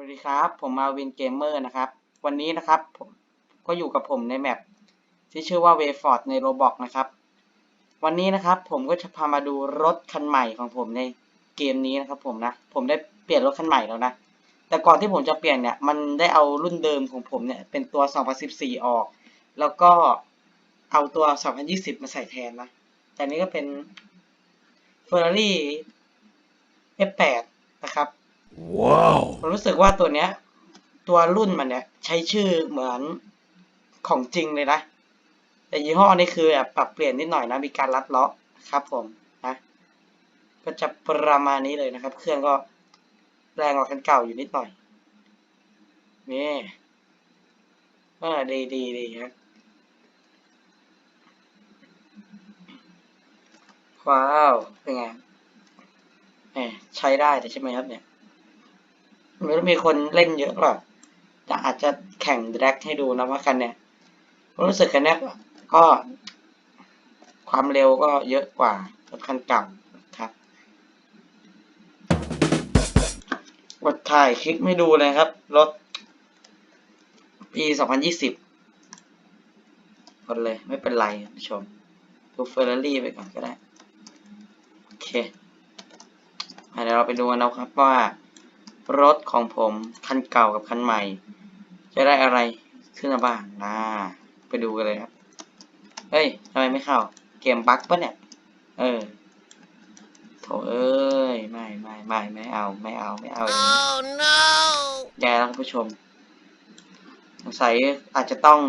วัสดีครับ ผมมาวินเกมเมอร์นะครับ วันนี้นะครับผมก็อยู่กับผมในแมปที่ชื่อว่า w a y f o r d ใน Roblox นะครับ วันนี้นะครับผมก็จะพามาดูรถคันใหม่ของผมในเกมนี้นะครับผมนะ ผมได้เปลี่ยนรถคันใหม่แล้วนะ แต่ก่อนที่ผมจะเปลี่ยนเนี่ย มันได้เอารุ่นเดิมของผมเนี่ยเป็นตัว 2014 ออก แล้วก็เอาตัว 2020 มาใส่แทนนะ แต่นี้ก็เป็น Ferrari F8 นะครับ Wow. ผมรู้สึกว่าตัวเนี้ย ตัวรุ่นมันเนี่ย ใช้ชื่อเหมือนของจริงเลยนะ แต่ยี่ห้อนี้คือแบบปรับเปลี่ยนนิดหน่อยนะ มีการรัดเลาะครับผมนะ ก็จะประมาณนี้เลยนะครับ เครื่องก็แรงกว่าคันเก่าอยู่นิดหน่อย นี่เออดีดีดีครับว้าว เป็นไงใช้ได้แต่ใช่ไหมครับเนี่ย ไม่รู้มีคนเล่นเยอะหรอแต่อาจจะแข่งแดร็กให้ดูนะว่าคันเนี่ยรู้สึกคันเนี้ยก็ความเร็วก็เยอะกว่ารถคันเก่าครับกดถ่ายคลิปไม่ดูเลยครับรถปี 2020กดเลยไม่เป็นไรผู้ชมดูเฟอร์รารี่ไปก่อนก็ได้ โอเคเดี๋ยวเราไปดูกันนะครับว่า รถของผมคันเก่ากับคันใหม่ จะได้อะไรขึ้นมาบ้างนะไปดูกันเลยครับ เฮ้ยทำไมไม่เข้า เกมบั๊กปะเนี่ย เออโถเอ้ย ไม่ไม่ไม่ไม่เอาไม่เอาไม่เอาอย่างนี้ Oh no. แย่แล้วคุณผู้ชมสงสัยอาจจะต้อง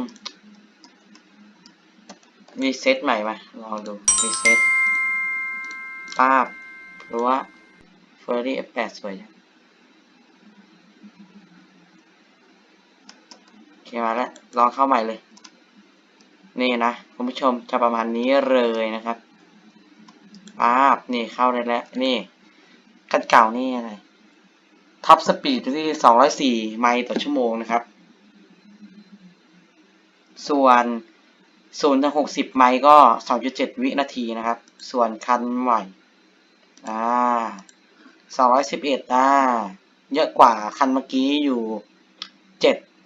รีเซ็ตใหม่มาลองดูรีเซ็ตป้าบหรือว่า f e r r y F8 สวยจังโอเคมาแล้วลองเข้าใหม่เลย นี่นะคุณผู้ชมจะประมาณนี้เลยนะครับป้าบนี่เข้าได้แล้ว นี่กันเก่านี่อะไรท็อปสปีดที่ 204 ไมล์ต่อชั่วโมงนะครับ ส่วน0ถึง60 ไมล์ก็ 2.7 วินาทีนะครับ ส่วนคันใหม่อ่า211อ่าเยอะกว่าคันเมื่อกี้อยู่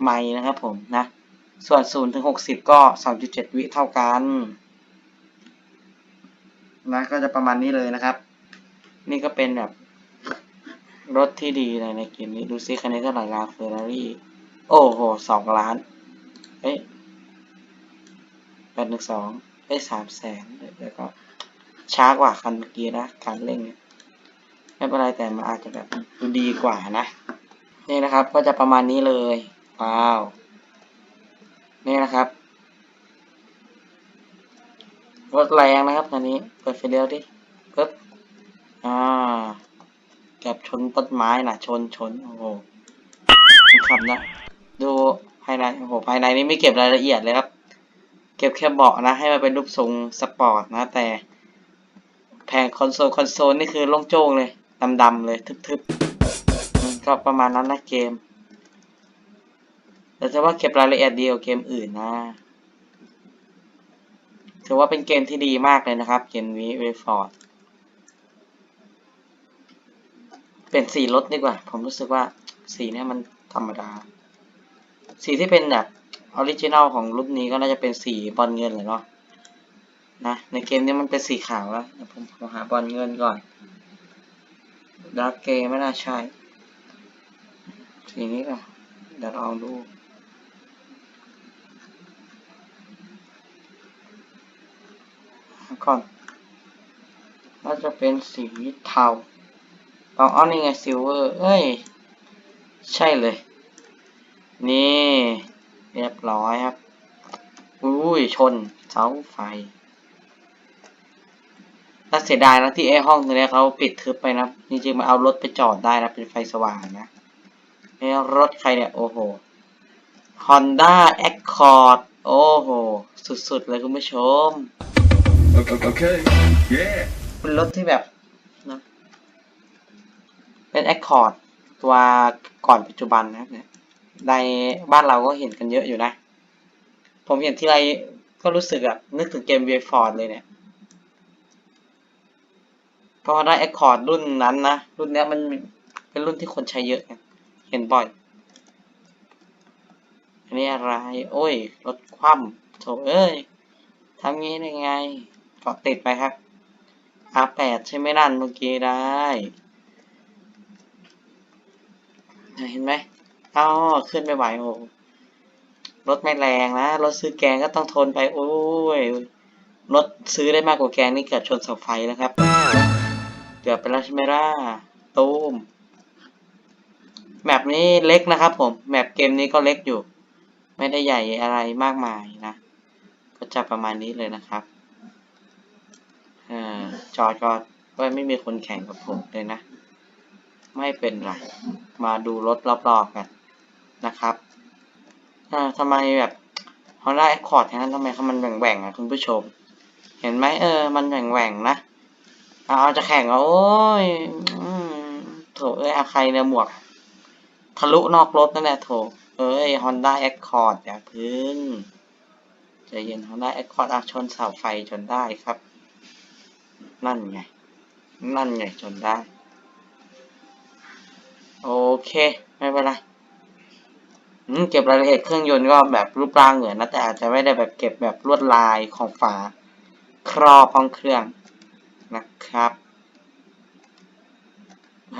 ไมล์นะครับผมนะ ส่วน 0 ถึง 60 ก็2.7วิเท่ากันนะก็จะประมาณนี้เลยนะครับ นี่ก็เป็นแบบรถที่ดีเลยในเกมนี้ดูซิคันนี้เท่าไหร่ลาเฟอร์รารี่โอ้โหสองล้านเอ๊ะแปดหนึ่งสองเอ้สามแสนแล้วก็ช้ากว่าคันเมื่อกี้นะการเร่งเนี่ยไม่เป็นไรแต่มันอาจจะแบบดูดีกว่านะ นี่นะครับก็จะประมาณนี้เลย ว้าว นี่นะครับ รถแรงนะครับคันนี้ เปิดไฟเลี้ยวดิปึ๊บอ่าเก็บชนต้นไม้นะชนชนโอ้โหขับนะ ดูภายใน โอ้โห ภายในนี่ไม่เก็บรายละเอียดเลยครับ เก็บแค่เบาะนะ ให้มันเป็นรูปทรงสปอร์ตนะ แต่แผงคอนโซล คอนโซล นี่คือโล่งโจ้งเลย ดำๆเลย ทึบๆ ก็ประมาณนั้นนะเกม แต่จะว่าเก็บรายละเอียดดีกว่าเกมอื่นนะ ถือว่าเป็นเกมที่ดีมากเลยนะครับ เกมนี้เวฟอร์ดเปลี่ยนสีรถดีกว่า ผมรู้สึกว่าสีเนี้ยมันธรรมดา สีที่เป็นแบบออริจินัลของรุ่นนี้ก็น่าจะเป็นสีบอลเงินเลยเนาะนะในเกมนี้มันเป็นสีขาวแล้วผมขอหาบอลเงินก่อนดาร์กเกย์ไม่น่าใช่สีนี้ก่อนเดี๋ยวลองดู ก่อนน่าจะเป็นสีเทาลองเอานี่ไงซิลเวอร์เอ้ย ใช่เลย นี่ เรียบร้อยครับ อุ้ย ชนเสาไฟน่าเสียดายนะที่ไอห้องตรงนี้เขาปิดทึบไปนะจริงๆมาเอารถไปจอดได้นะ เป็นไฟสว่างนะไอรถใครเนี่ย โอ้โห Honda Accord โอ้โห สุดๆ เลยคุณผู้ชม Okay. okay. Yeah. เป็นรถที่แบบนะเป็น Accord ตัวก่อนปัจจุบันนะครับเนี่ยในบ้านเราก็เห็นกันเยอะอยู่นะ ผมเห็นที่ไรก็รู้สึกอะนึกถึงเกม v f o r d เลยเนี่ยเพราะว่าได้ Accord รุ่นนั้นนะ รุ่นนี้มันเป็นรุ่นที่คนใช้เยอะเห็นบ่อย อันนี้อะไร โอ้ย รถคว่ำโถเอ้ยทำงี้ได้ไง เกาะติดไปครับ R8 ใช่ไหมนั่นเมื่อกี้ได้เห็นไหมอ๋อขึ้นไม่ไหวโอ้รถไม่แรงนะ รถซื้อแกงก็ต้องทนไป โอ้ย รถซื้อได้มากกว่าแกงนี่เกือบชนเสาไฟแล้วครับ เกือบไปแล้วใช่ไหมล่ะตูมแมปนี้เล็กนะครับผม แมปเกมนี้ก็เล็กอยู่ ไม่ได้ใหญ่อะไรมากมายนะ ก็จะประมาณนี้เลยนะครับ ออจอจอก็ไม่มีคนแข่งกับผมเลยนะ ไม่เป็นไร มาดูรถรอบๆกันนะครับอ่าทำไมแบบ Honda Accord นั้นทำไมเขามันแหว่งๆอะคุณผู้ชม เห็นไหมเออ มันแหว่งๆนะเอาจะแข่งเหรอโอ้ยโถเอ้ยอาใครเนี่ยหมวก ทะลุนอกรถนั่นแหละโถเอ้ย Honda Accord อย่าพึ่งใจเย็น Honda Accord อะชนเสาไฟจนได้ครับ นั่นไง นั่นไงจนได้ โอเค ไม่เป็นไรเก็บรายละเอียดเครื่องยนต์ก็แบบรูปร่างเหมือนนะ แต่อาจจะไม่ได้แบบเก็บแบบลวดลายของฝา ครอบห้องเครื่องนะครับ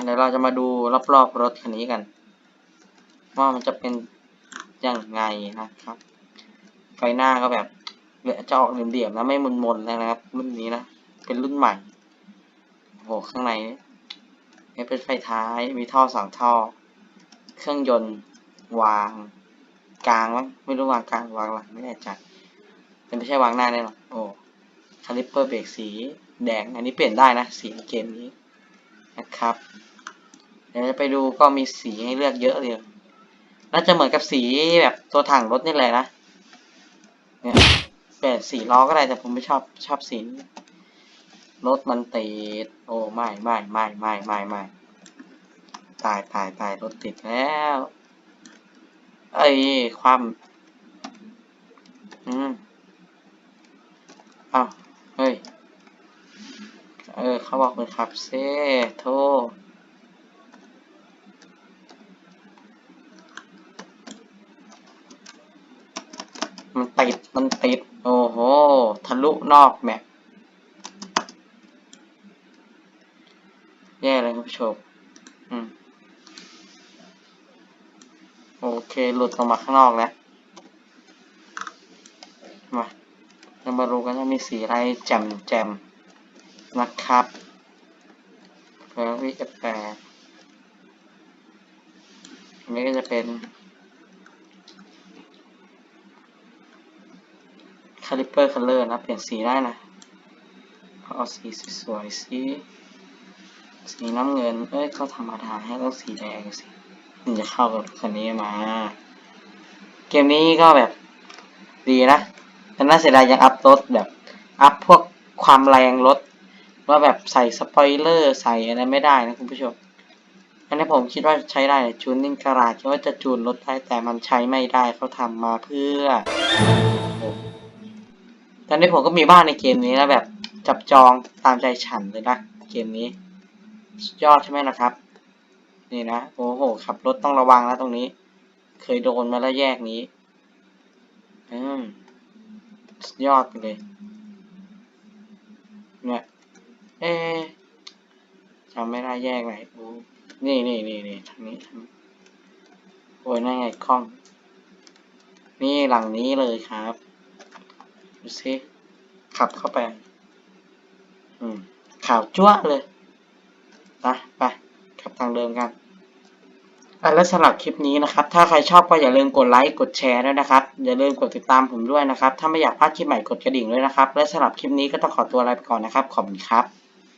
เดี๋ยวเราจะมาดูรอบๆรถคันนี้กัน ว่ามันจะเป็นยังไงนะครับ ไฟหน้าก็แบบเลือจะออกเหลี่ยมๆนะไม่มนๆนะครับรุ่นนี้นะ เป็นรุ่นใหม่โหข้างในนี่เป็นไฟท้าย มีท่อสองท่อ เครื่องยนต์วาง กลางมั้งไม่รู้วางกลางวางหลังไม่แน่ใจแต่ไม่ใช่วางหน้าแน่นอนโอ้คาลิปเปอร์เบรกสีแดง อันนี้เปลี่ยนได้นะ สีเกมนี้นะครับเดี๋ยวจะไปดูก็มีสีให้เลือกเยอะเลยน่าจะเหมือนกับสีแบบตัวถังรถนี่แหละนะเนี่ยเปลี่ยนสีล้อก็ได้แต่ผมไม่ชอบชอบสีนี้ รถมันติด โอ้ไม่ไม่ไม่ไม่ไม่ไม่ตายตายตายรถติดแล้ว เอ้ยความอืมอ้าวเฮ้ย เออ เขาบอกคนขับเซ่โทษมันติด มันติด โอ้โห ทะลุนอกแมป แย่เลยคุณผู้ชมโอเค หลุดออกมาข้างนอกแล้ว มาเรามาดูกันว่ามีสีอะไรแจ่มแจ่มนะครับเพื่อวิจะแปลอันนี้ก็จะเป็นคาลิเปอร์คัลเลอร์นะ เปลี่ยนสีได้นะ เอาสีสวยๆสี สีน้ำเงิน เอ้ยเขาธรรมดาให้ต้องสีแดงสิถึงจะเข้ากับคนนี้มา เกมนี้ก็แบบดีนะแต่น่าเสียดายยังอัพรถแบบอัพพวกความแรงรถว่าแบบใส่สปอยเลอร์ใส่อะไรไม่ได้นะคุณผู้ชม อันนี้ผมคิดว่าใช้ได้จูนนิ่งกระดาษคิดว่าจะจูนรถได้แต่มันใช้ไม่ได้เขาทำมาเพื่อ ตอนนี้ผมก็มีบ้านในเกมนี้แล้วแบบจับจองตามใจฉันเลยนะเกมนี้ ยอดใช่ไหมนะครับ นี่นะโอ้โหขับรถต้องระวังนะตรงนี้ เคยโดนมาแล้วแยกนี้ อืมสุดยอดไปเลย เนี่ย เอ๊จำไม่ได้แยกไหนโอ้นี่นี่นี่นี่ทางนี้ทางโอ้ยนั่นไงกล้อง นี่หลังนี้เลยครับดูสิขับเข้าไป อืมข่าวจั่วเลย นะไปขับทางเดิมกันอะและสำหรับคลิปนี้นะครับ ถ้าใครชอบก็อย่าลืมกดไลค์กดแชร์ด้วยนะครับ อย่าลืมกดติดตามผมด้วยนะครับ ถ้าไม่อยากพลาดคลิปใหม่กดกระดิ่งด้วยนะครับ และสำหรับคลิปนี้ก็ต้องขอตัวลาไปก่อนนะครับ ขอบคุณครับ